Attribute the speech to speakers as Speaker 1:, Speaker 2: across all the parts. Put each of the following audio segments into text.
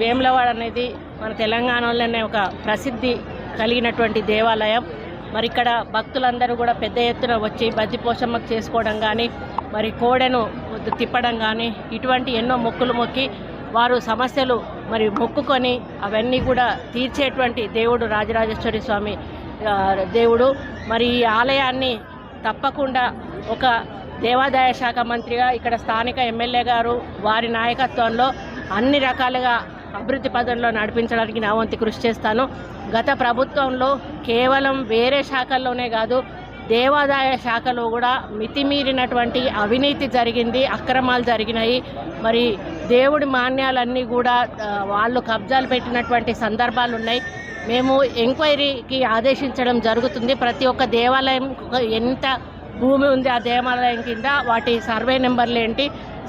Speaker 1: వేములవాడ అనేది మన తెలంగాణలోనే ఒక ప్రసిద్ధి కలిగినటువంటి దేవాలయం. మరి ఇక్కడ భక్తులందరూ కూడా పెద్ద ఎత్తున వచ్చి బద్దిపోషమ్మ చేసుకోవడం కానీ మరి కోడెను తిప్పడం కానీ ఇటువంటి ఎన్నో మొక్కులు మొక్కి వారు సమస్యలు మరి మొక్కుకొని అవన్నీ కూడా తీర్చేటువంటి దేవుడు రాజరాజేశ్వరి స్వామి దేవుడు. మరి ఈ ఆలయాన్ని తప్పకుండా ఒక దేవాదాయ శాఖ మంత్రిగా ఇక్కడ స్థానిక ఎమ్మెల్యే గారు వారి నాయకత్వంలో అన్ని రకాలుగా అభివృద్ధి పదంలో నడిపించడానికి నా వంతు కృషి చేస్తాను. గత ప్రభుత్వంలో కేవలం వేరే శాఖల్లోనే కాదు దేవాదాయ శాఖలో కూడా మితిమీరినటువంటి అవినీతి జరిగింది అక్రమాలు జరిగినాయి. మరి దేవుడి మాన్యాలన్నీ కూడా వాళ్ళు కబ్జాలు పెట్టినటువంటి సందర్భాలు ఉన్నాయి. మేము ఎంక్వైరీకి ఆదేశించడం జరుగుతుంది. ప్రతి ఒక్క దేవాలయం ఎంత భూమి ఉంది ఆ దేవాలయం కింద వాటి సర్వే నెంబర్లు ఏంటి?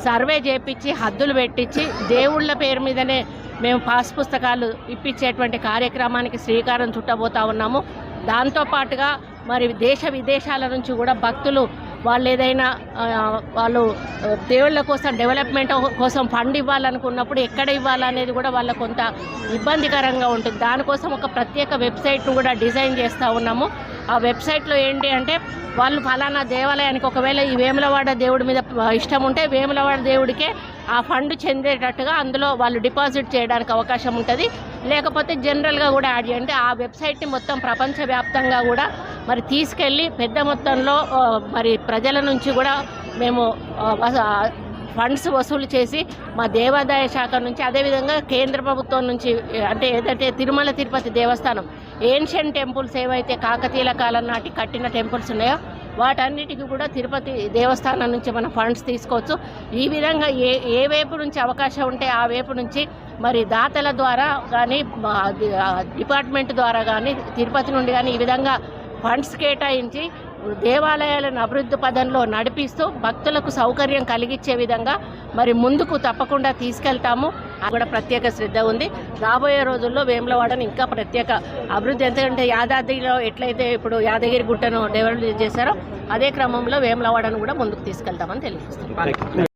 Speaker 1: సర్వే చేపించి హద్దులు పెట్టించి దేవుళ్ళ పేరు మీదనే మేము పాస్ పుస్తకాలు ఇప్పించేటువంటి కార్యక్రమానికి శ్రీకారం చుట్టబోతా ఉన్నాము. దాంతోపాటుగా మరి దేశ విదేశాల నుంచి కూడా భక్తులు వాళ్ళు ఏదైనా వాళ్ళు దేవుళ్ళ కోసం డెవలప్మెంట్ కోసం ఫండ్ ఇవ్వాలనుకున్నప్పుడు ఎక్కడ ఇవ్వాలనేది కూడా వాళ్ళ కొంత ఇబ్బందికరంగా ఉంటుంది. దానికోసం ఒక ప్రత్యేక వెబ్సైట్ను కూడా డిజైన్ చేస్తూ ఉన్నాము. ఆ వెబ్సైట్లో ఏంటి అంటే వాళ్ళు ఫలానా దేవాలయానికి ఒకవేళ ఈ వేములవాడ దేవుడి మీద ఇష్టం ఉంటే వేములవాడ దేవుడికే ఆ ఫండ్ చెందేటట్టుగా అందులో వాళ్ళు డిపాజిట్ చేయడానికి అవకాశం ఉంటుంది. లేకపోతే జనరల్గా కూడా యాడ్ చేయండి. ఆ వెబ్సైట్ని మొత్తం ప్రపంచవ్యాప్తంగా కూడా మరి తీసుకెళ్ళి పెద్ద మొత్తంలో మరి ప్రజల నుంచి కూడా మేము ఫండ్స్ వసూలు చేసి మా దేవాదాయ శాఖ నుంచి అదేవిధంగా కేంద్ర ప్రభుత్వం నుంచి అంటే ఏదైతే తిరుమల తిరుపతి దేవస్థానం ఏన్షియన్ టెంపుల్స్ ఏవైతే కాకతీయుల కాలం నాటి కట్టిన టెంపుల్స్ ఉన్నాయో వాటన్నిటికీ కూడా తిరుపతి దేవస్థానం నుంచి మనం ఫండ్స్ తీసుకోవచ్చు. ఈ విధంగా ఏ ఏ వైపు నుంచి అవకాశం ఉంటే ఆ వైపు నుంచి మరి దాతల ద్వారా కానీ డిపార్ట్మెంట్ ద్వారా కానీ తిరుపతి నుండి కానీ ఈ విధంగా ఫండ్స్ కేటాయించి దేవాలయాలను అభివృద్ధి పదంలో నడిపిస్తూ భక్తులకు సౌకర్యం కలిగించే విధంగా మరి ముందుకు తప్పకుండా తీసుకెళ్తాము. అది కూడా ప్రత్యేక శ్రద్ధ ఉంది. రాబోయే రోజుల్లో వేములవాడని ఇంకా ప్రత్యేక అభివృద్ధి ఎందుకంటే యాదాద్రిలో ఎట్లయితే ఇప్పుడు యాదగిరి గుట్టను డెవలప్ చేశారో అదే క్రమంలో వేములవాడను కూడా ముందుకు తీసుకెళ్తామని తెలియజేస్తాం